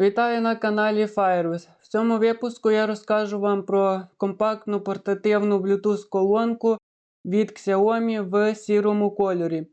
Вітаю на каналі Firewiz. В цьому випуску я розкажу вам про компактну портативну Bluetooth колонку від Xiaomi в сірому кольорі.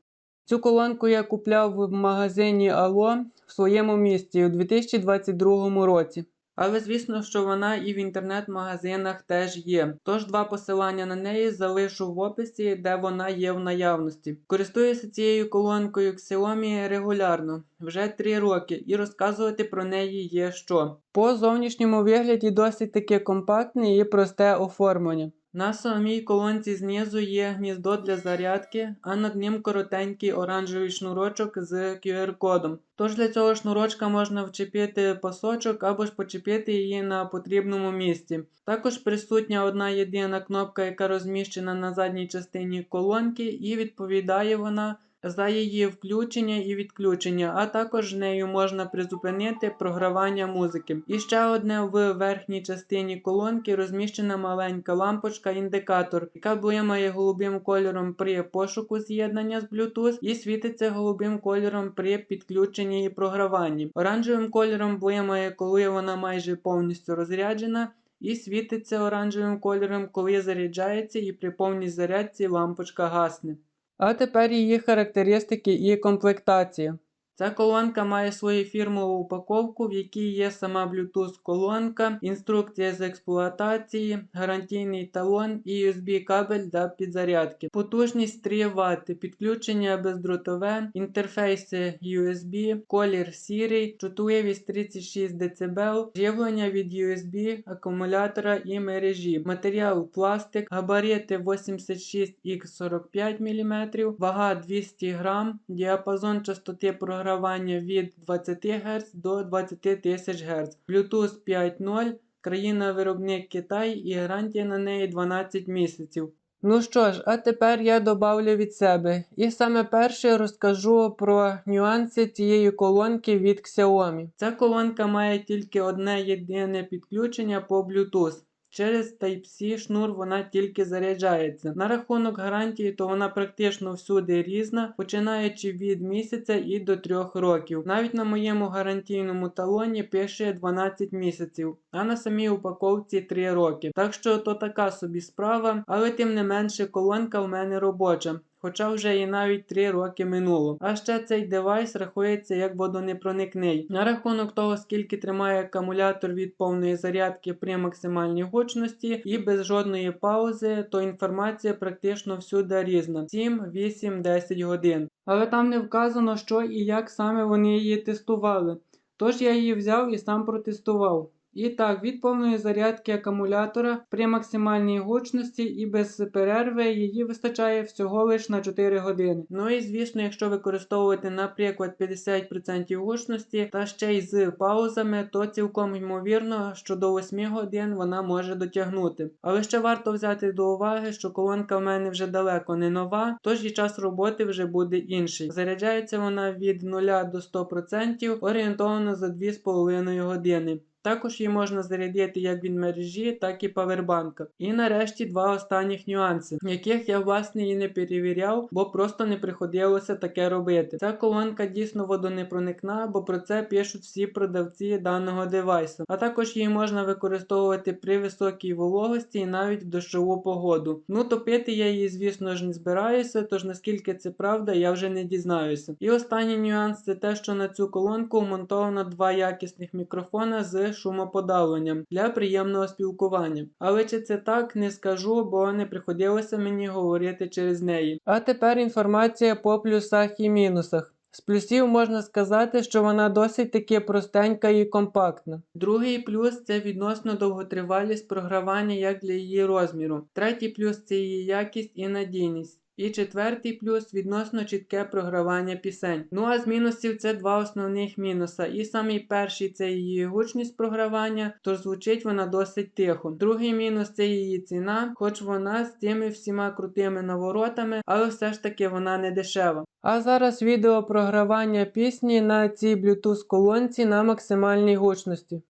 Цю колонку я купляв в магазині Allo в своєму місті у 2022 році. Але звісно, що вона і в інтернет-магазинах теж є. Тож два посилання на неї залишу в описі, де вона є в наявності. Користуюся цією колонкою Xiaomi регулярно, вже 3 роки, і розказувати про неї є що. По зовнішньому вигляді досить таки компактне і просте оформлення. На самій колонці знизу є гніздо для зарядки, а над ним коротенький оранжевий шнурочок з QR-кодом. Тож для цього шнурочка можна вчепити пасочок або ж почепити її на потрібному місці. Також присутня одна єдина кнопка, яка розміщена на задній частині колонки, і відповідає вона за її включення і відключення, а також нею можна призупинити програвання музики. І ще одне в верхній частині колонки розміщена маленька лампочка-індикатор, яка блимає голубим кольором при пошуку з'єднання з Bluetooth і світиться голубим кольором при підключенні і програванні. Оранжевим кольором блимає, коли вона майже повністю розряджена. І світиться оранжевим кольором, коли заряджається і при повній зарядці лампочка гасне. А тепер її характеристики і комплектація. Ця колонка має свою фірмову упаковку, в якій є сама Bluetooth колонка, інструкція з експлуатації, гарантійний талон і USB кабель для підзарядки. Потужність 3 Вт, підключення бездротове, інтерфейси USB, колір сірий, чутливість 36 дБ, живлення від USB, акумулятора і мережі. Матеріал пластик, габарити 86X45 мм, вага 200 г, діапазон частоти програмування від 20 Гц до 20 тисяч Гц, Bluetooth 5.0, країна-виробник Китай і гарантія на неї 12 місяців. Ну що ж, а тепер я добавлю від себе. І саме перше розкажу про нюанси цієї колонки від Xiaomi. Ця колонка має тільки одне єдине підключення по Bluetooth. Через Type-C шнур вона тільки заряджається. На рахунок гарантії, то вона практично всюди різна, починаючи від місяця і до 3 років. Навіть на моєму гарантійному талоні пише 12 місяців, а на самій упаковці 3 роки. Так що то така собі справа, але тим не менше колонка в мене робоча. Хоча вже і навіть 3 роки минуло. А ще цей девайс рахується як водонепроникний. На рахунок того, скільки тримає акумулятор від повної зарядки при максимальній гучності і без жодної паузи, то інформація практично всюди різна: 7, 8, 10 годин. Але там не вказано, що і як саме вони її тестували. Тож я її взяв і сам протестував. І так, від повної зарядки акумулятора при максимальній гучності і без перерви її вистачає всього лише на 4 години. Ну і звісно, якщо використовувати, наприклад, 50% гучності та ще й з паузами, то цілком ймовірно, що до 8 годин вона може дотягнути. Але ще варто взяти до уваги, що колонка в мене вже далеко не нова, тож і час роботи вже буде інший. Заряджається вона від 0 до 100% орієнтовно за 2,5 години. Також її можна зарядити як від мережі, так і павербанка. І нарешті два останніх нюанси, яких я власне і не перевіряв, бо просто не приходилося таке робити. Ця колонка дійсно водонепроникна, бо про це пишуть всі продавці даного девайсу. А також її можна використовувати при високій вологості і навіть в дощову погоду. Ну топити я її, звісно ж, не збираюся, тож наскільки це правда, я вже не дізнаюся. І останній нюанс це те, що на цю колонку вмонтовано два якісних мікрофона з шумоподавленням для приємного спілкування. Але чи це так, не скажу, бо не приходилося мені говорити через неї. А тепер інформація по плюсах і мінусах. З плюсів можна сказати, що вона досить таки простенька і компактна. Другий плюс це відносно довготривалість програвання як для її розміру. Третій плюс це її якість і надійність. І четвертий плюс відносно чітке програвання пісень. Ну а з мінусів це два основних мінуса. І самий перший це її гучність програвання, тож звучить вона досить тихо. Другий мінус це її ціна, хоч вона з тими всіма крутими наворотами, але все ж таки вона не дешева. А зараз відео програвання пісні на цій Bluetooth колонці на максимальній гучності.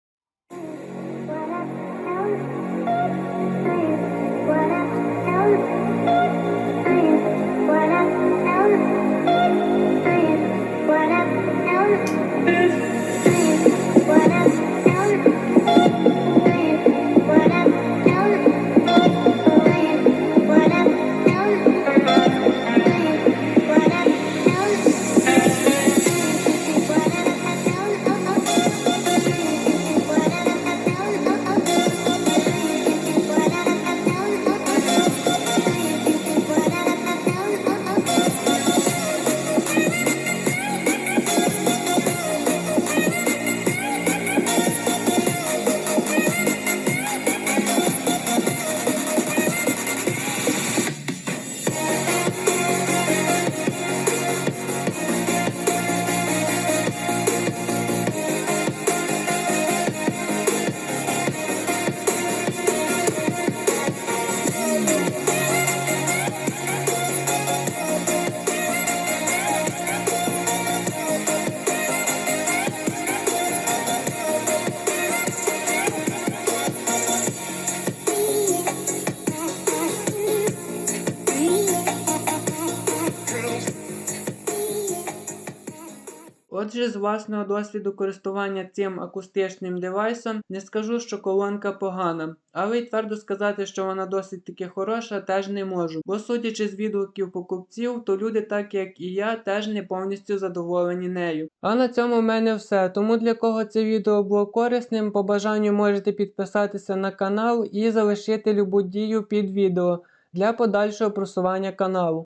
Отже, з власного досвіду користування цим акустичним девайсом не скажу, що колонка погана, але й твердо сказати, що вона досить таки хороша, теж не можу. Бо судячи з відгуків покупців, то люди, так як і я, теж не повністю задоволені нею. А на цьому в мене все. Тому для кого це відео було корисним, по бажанню можете підписатися на канал і залишити любу дію під відео для подальшого просування каналу.